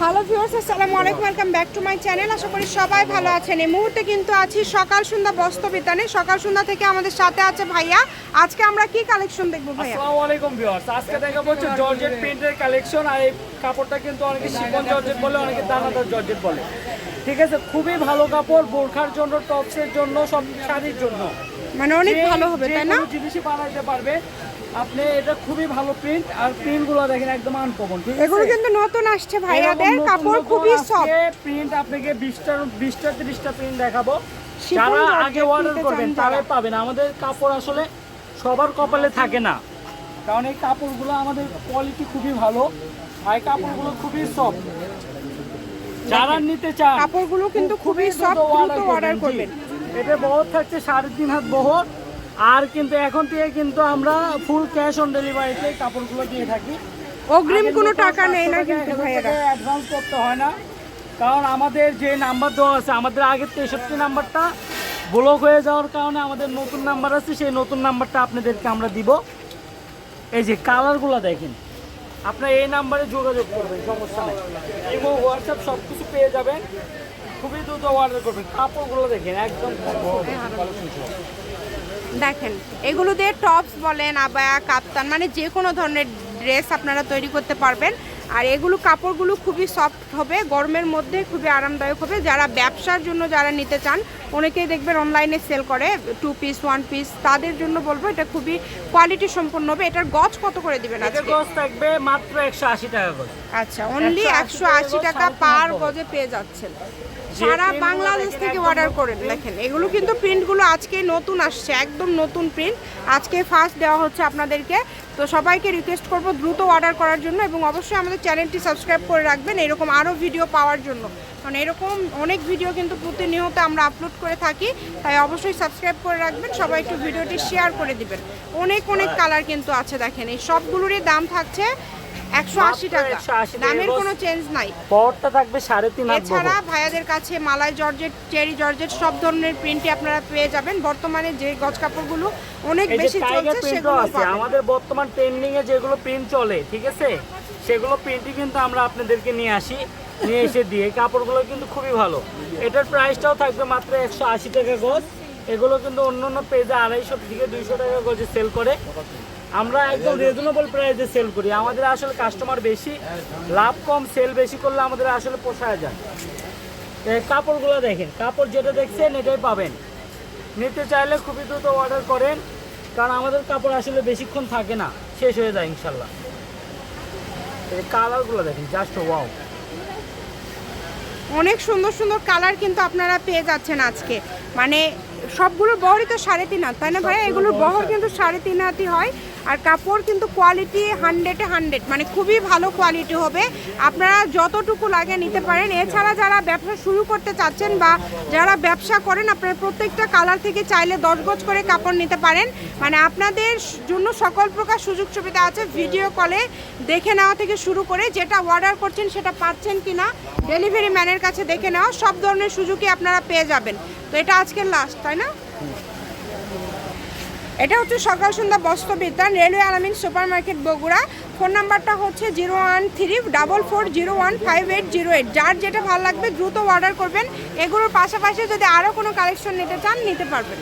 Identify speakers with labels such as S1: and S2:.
S1: Hello viewers আসসালামু আলাইকুম welcome back to my channel আশা করি সবাই ভালো আছেন। এই মুহূর্তে কিন্তু আছি সকাল সন্ধ্যা বস্ত্র বিতানে সকাল সন্ধ্যা থেকে আমাদের সাথে আছে ভাইয়া। আজকে আমরা কি কালেকশন দেখব ভাইয়া?
S2: আসসালামু আলাইকুম ভিউয়ার্স আজকে দেখাবো হচ্ছে জর্জেট প্রিন্টের কালেকশন আর এই কাপড়টা কিন্তু অনেকে শিফন জর্জেট বলে অনেকে দানাদার জর্জেট বলে। ঠিক আছে খুবই ভালো কাপড় বোরখার জন্য টপসের জন্য সব শাড়ির জন্য।
S1: মানে অনেক ভালো হবে তাই না?
S2: জিনিসই বানাইতে পারবে। আপনি এটা খুবই ভালো প্রিন্ট আর প্রিন্টগুলো দেখেন একদম আনকমন ঠিক আছে?
S1: এগুলো কিন্তু নতুন আসছে ভাইয়াদের কাপড় খুবই সফট
S2: প্রিন্ট আপনাকে 20টা 20টা 30টা প্রিন্ট দেখাবো। যারা আগে অর্ডার করবেন তারাই পাবেন। আমাদের কাপড় আসলে সবার কপালে থাকে না। কারণ এই কাপড়গুলো আমাদের কোয়ালিটি খুবই ভালো। আর কাপড়গুলো খুবই সফট যারা নিতে চান
S1: কাপড়গুলো কিন্তু খুবই সফট দ্রুত অর্ডার। করবেন।
S2: এটা বহর থাকছে সাড়ে তিন হাত বহর। আর কিন্তু এখন থেকে কিন্তু আমরা ফুল ক্যাশ অন ডেলিভারিতে কাপড়গুলো দিয়ে থাকি।
S1: অগ্রিম কোনো টাকা নেই না কিন্তু ভাইয়ারা।
S2: অ্যাডভান্স করতে হয় না। কারণ আমাদের যে নাম্বার দেওয়া আছে আমাদের আগের তেষট্টি নাম্বারটা ব্লক হয়ে যাওয়ার কারণে আমাদের নতুন নাম্বার আছে সেই নতুন নাম্বারটা আপনাদেরকে আমরা দিব। এই যে কালারগুলো দেখেন। আপনার এই নাম্বারে যোগাযোগ করবেন সমস্যা নেই। এবং হোয়াটসঅ্যাপ সব কিছু পেয়ে যাবেন। খুবই দ্রুত অর্ডার করবেন। কাপড়গুলো দেখেন একদম
S1: দেখেন এগুলো দিয়ে টপস বলেন আবায়া কাপ্তান মানে যে কোনো ধরনের ড্রেস আপনারা তৈরি করতে পারবেন। আর এগুলো কাপড়গুলো খুবই সফট হবে গরমের মধ্যে খুবই আরামদায়ক হবে। যারা ব্যবসার জন্য যারা নিতে চান অনেকেই দেখবেন অনলাইনে সেল করে টু পিস ওয়ান পিস তাদের জন্য বলব এটা খুবই কোয়ালিটি সম্পন্ন হবে। এটার গজ কত করে দিবেন
S2: এটার গজ থাকবে মাত্র একশো আশি টাকা
S1: আচ্ছা অনলি একশো আশি
S2: টাকা
S1: পার গজে পেয়ে যাচ্ছেন। সারা বাংলাদেশ থেকে অর্ডার করেন। দেখেন এগুলো কিন্তু প্রিন্টগুলো আজকে নতুন আসছে একদম নতুন প্রিন্ট আজকে ফার্স্ট দেওয়া হচ্ছে আপনাদেরকে। তো সবাইকে রিকোয়েস্ট করব দ্রুত অর্ডার করার জন্য এবং অবশ্যই আমাদের চ্যানেলটি সাবস্ক্রাইব করে রাখবেন এরকম আরও ভিডিও পাওয়ার জন্য। কারণ এরকম অনেক ভিডিও কিন্তু প্রতিনিয়ত আমরা আপলোড করে থাকি তাই অবশ্যই সাবস্ক্রাইব করে রাখবেন সবাই একটু ভিডিওটি শেয়ার করে দিবেন। অনেক অনেক কালার কিন্তু আছে দেখেন এই সবগুলোরই দাম থাকছে একশো আশি টাকা। দামের
S2: গজ।
S1: কোনো চেঞ্জ নাই।
S2: পরটা থাকবে সাড়ে তিন
S1: এছাড়া ভাইয়াদের কাছে মালাই জর্জেট চেরি জর্জেট সব ধরনের প্রিন্টই আপনারা পেয়ে যাবেন। বর্তমানে যে গজ কাপড়গুলো অনেক বেশি চলছে সেগুলো
S2: আমাদের বর্তমান ট্রেন্ডিং এ যেগুলো প্রিন্ট চলে ঠিক আছে? সেগুলো প্রিন্টই কিন্তু আমরা আপনাদেরকে নিয়ে আসি। নিয়ে এসে দিয়ে কাপড়গুলো কিন্তু খুবই ভালো। এটার প্রাইসটাও থাকবে মাত্র একশো আশি টাকা গজ। এগুলো কিন্তু অন্য অন্য পেজে আড়াইশো থেকে দুইশো টাকা গজে সেল করে। আমরা একদম রিজনেবল প্রাইসে সেল করি। আমাদের আসলে কাস্টমার বেশি, লাভ কম সেল বেশি করলে আমাদের আসলে পোষায় যায়। কাপড়গুলো দেখেন, কাপড় যেটা দেখছেন এটাই পাবেন। নিতে চাইলে খুবই দ্রুত অর্ডার করেন, কারণ আমাদের কাপড় আসলে বেশিক্ষণ থাকে না, শেষ হয়ে যায় ইনশাল্লাহ। কালারগুলো দেখেন জাস্ট ওয়াও
S1: অনেক সুন্দর সুন্দর কালার কিন্তু আপনারা পেয়ে যাচ্ছেন আজকে। মানে সবগুলো বহরই তো সাড়ে তিন হাত তাই না ভাই? এগুলোর বহর কিন্তু সাড়ে তিন হাতই হয়। আর কাপড় কিন্তু কোয়ালিটি হান্ড্রেডে হান্ড্রেড মানে খুবই ভালো কোয়ালিটি হবে। আপনারা যতটুকু লাগে নিতে পারেন। এছাড়া যারা ব্যবসা শুরু করতে চাচ্ছেন বা যারা ব্যবসা করেন, আপনারা প্রত্যেকটা কালার থেকে চাইলে দশ গজ করে কাপড় নিতে পারেন। মানে আপনাদের জন্য সকল প্রকার সুযোগ সুবিধা আছে। ভিডিও কলে দেখে নেওয়া থেকে শুরু করে যেটা অর্ডার করছেন সেটা পাচ্ছেন কি না ডেলিভারি ম্যানের কাছে দেখে নেওয়া, সব ধরনের সুযোগই আপনারা পেয়ে যাবেন। তো এটা আজকের লাস্ট তাই না? এটা হচ্ছে সকাল সন্ধ্যা বস্ত্র বিদ্যান railway Alamin super market Bogura. Phone নাম্বারটা হচ্ছে zero one three, double four, zero one five eight zero eight. যার যেটা ভালো লাগবে দ্রুত অর্ডার করবেন। এগুলোর পাশাপাশি যদি আরও কোনো কালেকশন নিতে চান, নিতে পারবেন।